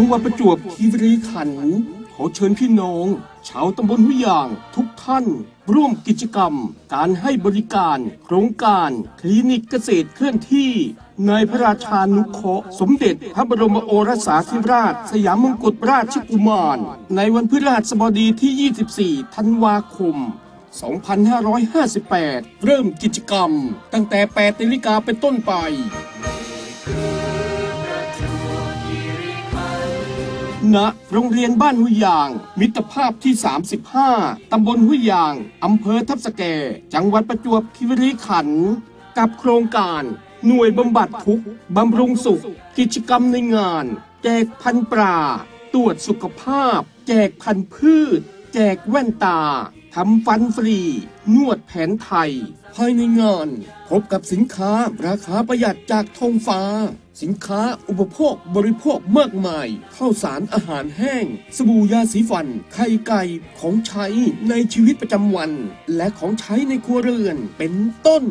จังหวัดประจวบคีรีขันธ์ขอเชิญพี่น้อง ชาวตำบลหุยาง ทุกท่าน ร่วมกิจกรรม การให้บริการ โครงการ คลินิกเกษตรเคลื่อนที่ในพระราชานุเคราะห์สมเด็จพระบรมโอรสาธิราช สยามมงกุฎราชกุมาร ในวันพฤหัสบดีที่ 24 ธันวาคม 2558 เริ่มกิจกรรม ตั้งแต่ 8นาฬิกาเป็นต้นไป ณโรงเรียนบ้านหุยยาง มิตรภาพที่ 35 ตำบลหุยยาง อำเภอทับสแก จังหวัดประจวบคีรีขันธ์กับโครงการหน่วยบำบัดทุกบำรุงสุข กิจกรรมในงาน แจกพันปลาตรวจสุขภาพ แจกพันพืช แจกแว่นตา ทำฟันฟรี นวดแผนไทย ภายในงาน พบกับสินค้าราคาประหยัดจากทงฟ้า สินค้าอุปโภคบริโภคมากมาย ข้าวสารอาหารแห้ง สบู่ยาสีฟัน ไข่ไก่ ของใช้ในชีวิตประจำวัน และของใช้ในครัวเรือน เป็นต้น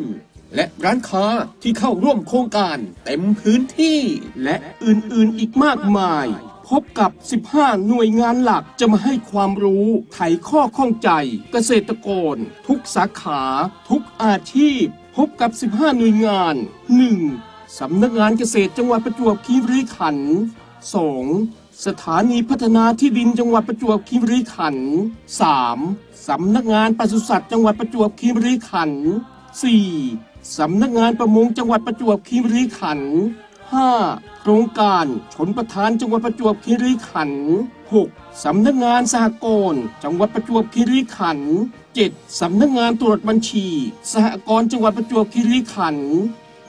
และร้านค้าที่เข้าร่วมโครงการเต็มพื้นที่ และอื่นๆอีกมากมาย พบกับ 15 หน่วยงานหลักจะมาให้ความรู้ ไขข้อข้องใจ เกษตรกร ทุกสาขา ทุกอาชีพ พบกับ 15 หน่วยงาน 1. สำนักงานเกษตรจังหวัดประจวบคีรีขันธ์ 2. สถานีพัฒนาที่ดินจังหวัดประจวบคีรีขันธ์ 3. สำนักงานปศุสัตว์จังหวัดประจวบคีรีขันธ์ 4. สำนักงานประมงจังหวัดประจวบคีรีขันธ์ 5. โครงการชนประทานจังหวัดประจวบคีรีขันธ์ 6. สำนักงานสหกรณ์จังหวัดประจวบคีรีขันธ์ 7. สำนักงานตรวจบัญชี สหกรณ์จังหวัดประจวบคีรีขันธ์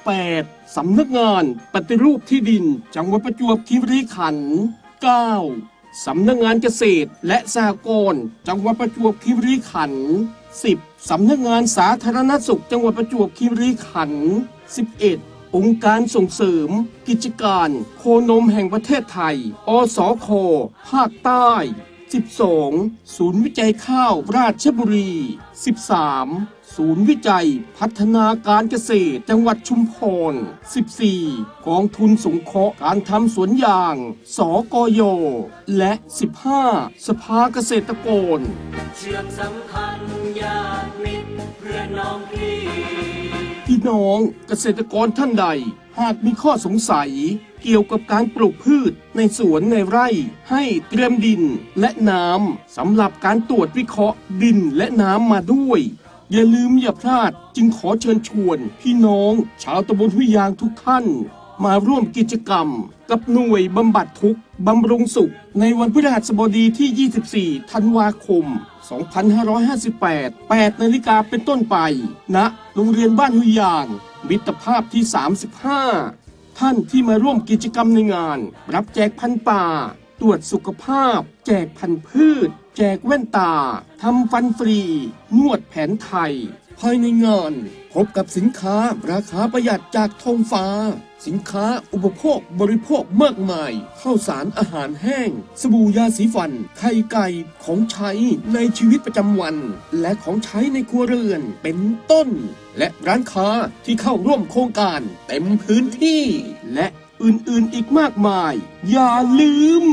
8. สำนักงานปฏิรูปที่ดิน จังหวัดประจวบคีรีขันธ์ 9. สำนักงานเกษตรและสหกรณ์จังหวัดประจวบคีรีขันธ์ 10. สำนักงานสาธารณสุขจังหวัดประจวบคีรีขันธ์ 11. องค์การส่งเสริม กิจการโคนมแห่งประเทศไทย อสค ภาคใต้ 12. ศูนย์วิจัยข้าวราชบุรี 13. ศูนย์วิจัยพัฒนาการเกษตรจังหวัดชุมพร 14. กองทุนสงเคราะห์การทำสวนยาง สกย และ 15. สภาเกษตรกร เชื่อมสัมพันธ์ญาติมิตรเพื่อนน้องพี่ พี่น้องเกษตรกรท่านใด หากมีข้อสงสัย เกี่ยวกับการปลูกพืชในสวนในไร่ ให้เตรียมดินและน้ำสำหรับการตรวจวิเคราะห์ดินและน้ำมาด้วย อย่าลืมอย่าพลาดจึงขอเชิญชวน พี่น้อง ชาวตำบลหุยยางทุกท่าน มาร่วมกิจกรรม กับหน่วยบำบัดทุกข์บำรุงสุข ในวันพฤหัสบดีที่ 24 ธันวาคม 2558 8นาฬิกาเป็นต้นไปณโรงเรียนบ้านหุยยาง มิตรภาพที่ 35 ท่านที่มาร่วมกิจกรรมในงาน รับแจกพันป่า ตรวจสุขภาพ แจกพันพืช แจกแว่นตาทำฟันฟรี นวดแผนไทย ภายในงานพบกับสินค้าราคาประหยัดจากทงฟ้า สินค้าอุปโภคบริโภคมากมายข้าวสารอาหารแห้ง สบู่ยาสีฟัน ไข่ไก่ของใช้ในชีวิตประจำวัน และของใช้ในครัวเรือนเป็นต้น และร้านค้าที่เข้าร่วมโครงการเต็มพื้นที่ และอื่นๆอีกมากมาย อย่าลืม